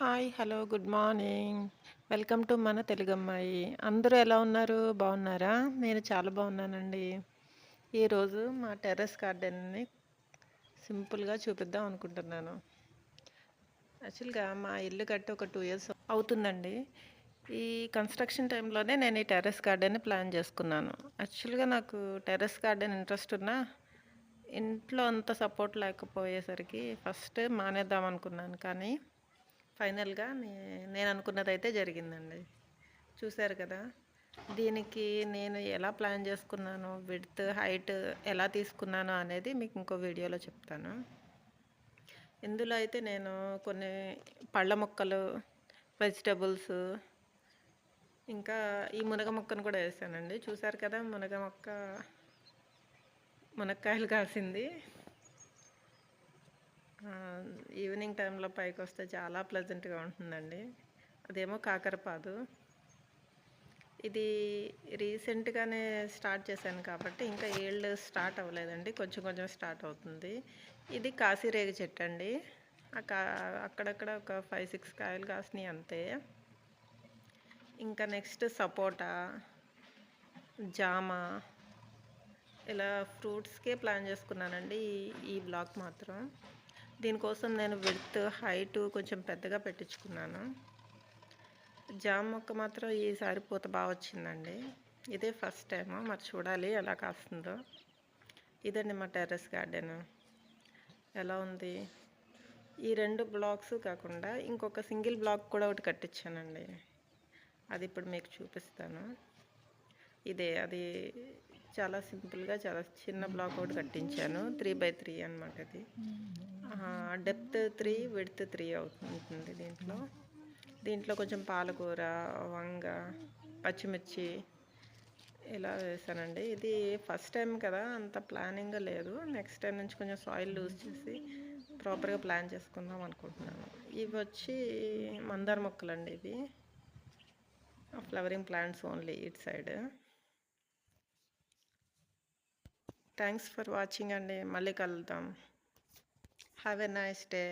Hi hello good morning. Welcome to మన తెలుగు అమ్మాయి అందరూ ఎలా ఉన్నారు? బాగున్నారా? నేను చాలా బాగున్నానండి. ఈరోజు మా టెర్రస్ గార్డెన్ని సింపుల్గా చూపిద్దాం అనుకుంటున్నాను. యాక్చువల్గా మా ఇల్లు కట్టి ఒక టూ ఇయర్స్ అవుతుందండి. ఈ కన్స్ట్రక్షన్ టైంలోనే నేను ఈ టెర్రస్ గార్డెన్ని ప్లాన్ చేసుకున్నాను. యాక్చువల్గా నాకు టెర్రస్ గార్డెన్ ఇంట్రెస్ట్ ఉన్నా ఇంట్లో అంత సపోర్ట్ లేకపోయేసరికి ఫస్ట్ మానేద్దాం అనుకున్నాను. కానీ ఫైనల్గా నే నేను అనుకున్నది అయితే జరిగిందండి. చూశారు కదా? దీనికి నేను ఎలా ప్లాన్ చేసుకున్నాను విడ్త్ హైట్ ఎలా తీసుకున్నాను అనేది మీకు ఇంకో వీడియోలో చెప్తాను. ఇందులో అయితే నేను కొన్ని పళ్ళ మొక్కలు వెజిటబుల్స్ ఇంకా ఈ మునగ మొక్కను కూడా వేసానండి. చూసారు కదా మునగ మొక్క మునక్కాయలు కాసింది. ఈవినింగ్ టైంలో పైకి వస్తే చాలా ప్లెజెంట్గా ఉంటుందండి. అదేమో కాకరపాదు. ఇది రీసెంట్గానే స్టార్ట్ చేశాను కాబట్టి ఇంకా ఏళ్ళు స్టార్ట్ అవ్వలేదండి. కొంచెం కొంచెం స్టార్ట్ అవుతుంది. ఇది కాశీరేగి చెట్టు అండి. అక్కడక్కడ ఒక ఫైవ్ సిక్స్ కాయలు కాసినాయి అంతే. ఇంకా నెక్స్ట్ సపోటా జామ ఇలా ఫ్రూట్స్కే ప్లాన్ చేసుకున్నానండి ఈ బ్లాక్ మాత్రం. దీనికోసం నేను విడ్త్ హైట్ కొంచెం పెద్దగా పెట్టించుకున్నాను. జామ మొక్క మాత్రం ఈసారి పూత బాగా వచ్చిందండి. ఇదే ఫస్ట్ టైం మరి చూడాలి ఎలా కాస్తుందో. ఇదండి మా టెర్రస్ గార్డెన్. ఎలా ఉంది? ఈ రెండు బ్లాక్స్ కాకుండా ఇంకొక సింగిల్ బ్లాక్ కూడా ఒకటి కట్టించానండి. అది ఇప్పుడు మీకు చూపిస్తాను. ఇదే అది చాలా సింపుల్గా చాలా చిన్న బ్లాక్ ఒకటి కట్టించాను. త్రీ బై త్రీ అనమాట ఇది డెప్త్ త్రీ విడ్త్ త్రీ అవుతుంది దీంట్లో. దీంట్లో కొంచెం పాలకూర వంగ పచ్చిమిర్చి ఇలా వేసానండి. ఇది ఫస్ట్ టైం కదా అంత ప్లానింగ్ లేదు. నెక్స్ట్ టైం నుంచి కొంచెం సాయిల్ లూజ్ చేసి ప్రాపర్గా ప్లాన్ చేసుకుందాం అనుకుంటున్నాను. ఇవి వచ్చి మందార మొక్కలండి ఇవి. Flowering plants only it side. Thanks for watching అండి మళ్ళీ కలుద్దాం. Have a nice day